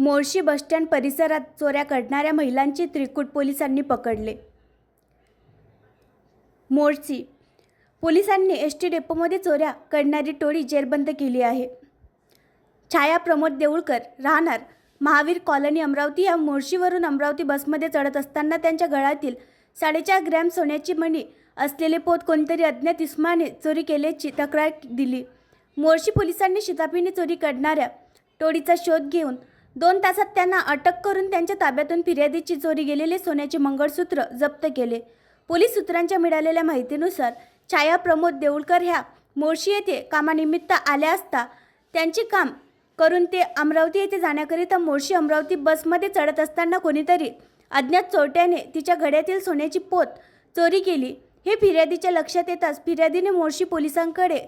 Morshi bus stand परिसरात चोऱ्या करणाऱ्या महिलांची त्रिकूट पोलिसांनी पकडले. मोर्शी पोलिसांनी एस टी डेपोमध्ये चोऱ्या करणारी टोळी जेरबंद केली आहे. छाया प्रमोद देऊळकर राहणार महावीर कॉलनी अमरावती या मोर्शीवरून अमरावती बसमध्ये चढत असताना त्यांच्या गळ्यातील साडेचार ग्रॅम सोन्याची मणी असलेले पोत कोणतरी अज्ञात इस्माने चोरी केल्याची तक्रार दिली. मोर्शी पोलिसांनी शिताफीने चोरी करणाऱ्या टोळीचा शोध घेऊन दोन तासात त्यांना अटक करून त्यांच्या ताब्यातून फिर्यादीची चोरी गेलेले सोन्याचे मंगळसूत्र जप्त केले. पोलीस सूत्रांच्या मिळालेल्या माहितीनुसार छाया प्रमोद देऊळकर ह्या मोर्शी येथे कामानिमित्त आल्या असता त्यांचे काम करून ते अमरावती येथे जाण्याकरिता मोर्शी अमरावती बसमध्ये चढत असताना कोणीतरी अज्ञात चोरट्याने तिच्या घड्यातील सोन्याची पोत चोरी केली. हे फिर्यादीच्या लक्षात येताच फिर्यादीने मोर्शी पोलिसांकडे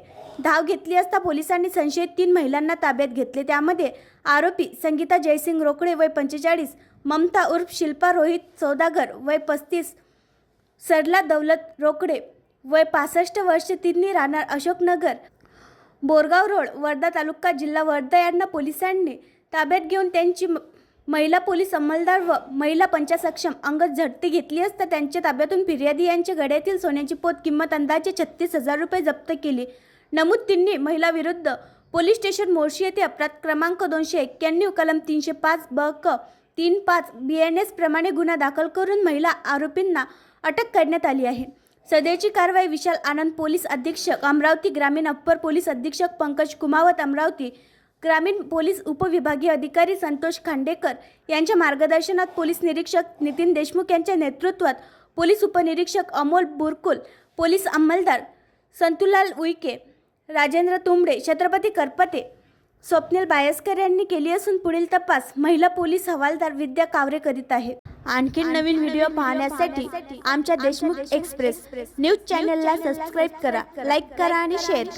धाव घेतली असता पोलिसांनी संशयित तीन महिलांना ताब्यात घेतले. त्यामध्ये आरोपी संगीता जयसिंग रोकडे वय पंचेचाळीस ममता उर्फ शिल्पा रोहित सौदागर वय पस्तीस सरला दौलत रोकडे वय पासष्ट वर्ष तिन्ही राहणार अशोकनगर बोरगाव रोड वर्धा तालुका जिल्हा वर्धा यांना पोलिसांनी ताब्यात घेऊन त्यांची म- महिला पोलीस अंमलदार व महिला पंचासक्षम अंगत झडती घेतली असता त्यांच्या ताब्यातून फिर्यादी यांच्या गड्यातील सोन्याची पोत किंमत अंदाजे छत्तीस हजार रुपये जप्त केली. नमूद तिन्ही महिलाविरुद्ध पोलीस स्टेशन मोर्शी येथे अपराध क्रमांक दोनशे एक्क्याण्णव कलम तीनशे पाच ब क तीन पाच बी एन एस प्रमाणे गुन्हा दाखल करून महिला आरोपींना अटक करण्यात आली आहे. सध्याची कारवाई विशाल आनंद पोलीस अधीक्षक अमरावती ग्रामीण अप्पर पोलीस अधीक्षक पंकज कुमावत अमरावती ग्रामीण पोलीस उपविभागीय अधिकारी संतोष खांडेकर यांच्या मार्गदर्शनात पोलीस निरीक्षक नितीन देशमुख यांच्या नेतृत्वात पोलीस उपनिरीक्षक अमोल बुरकुल पोलीस अंमलदार संतुलाल उईके राजेंद्र तुंबडे छत्रपती करपते स्वप्नील बायस्कर यांनी केली असून पुढील तपास महिला पोलीस हवालदार विद्या कावरे करीत आहे आणखी नवीन व्हिडिओ पाहण्यासाठी आमच्या देशमुख एक्सप्रेस न्यूज चॅनलला सबस्क्राईब करा लाईक करा आणि शेअर करा.